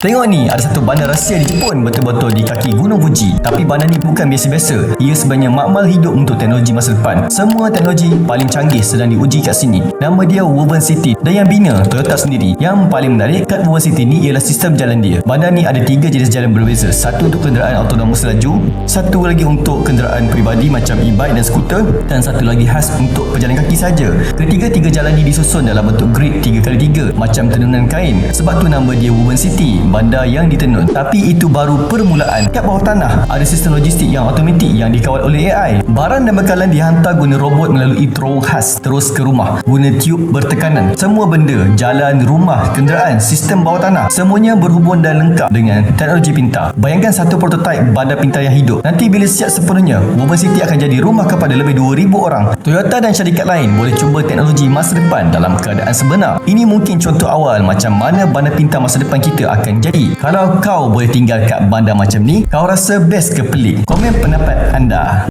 Tengok ni, ada satu bandar rahsia di Jepun betul-betul di kaki Gunung Fuji. Tapi bandar ni bukan biasa-biasa. Ia sebenarnya makmal hidup untuk teknologi masa depan. Semua teknologi paling canggih sedang diuji kat sini. Nama dia Woven City dan yang bina Toyota sendiri. Yang paling menarik kat Woven City ni ialah sistem jalan dia. Bandar ni ada tiga jenis jalan berbeza. Satu untuk kenderaan autonomous laju, satu lagi untuk kenderaan peribadi macam e-bike dan skuter dan satu lagi khas untuk pejalan kaki saja. Ketiga-tiga jalan ni disusun dalam bentuk grid 3x3 macam tenunan kain. Sebab tu nama dia Woven City bandar yang ditenun. Tapi itu baru permulaan. Kat bawah tanah ada sistem logistik yang automatik yang dikawal oleh AI barang dan bekalan dihantar guna robot melalui terowong khas terus ke rumah guna tiub bertekanan. Semua benda jalan, rumah, kenderaan sistem bawah tanah semuanya berhubung dan lengkap dengan teknologi pintar. Bayangkan satu prototipe bandar pintar yang hidup. Nanti bila siap sepenuhnya Woven City akan jadi rumah kepada lebih 2000 orang. Toyota dan syarikat lain boleh cuba teknologi masa depan dalam keadaan sebenar. Ini mungkin contoh awal macam mana bandar pintar masa depan kita akan jadi kalau kau boleh tinggal kat bandar macam ni kau rasa best ke pelik? Komen pendapat anda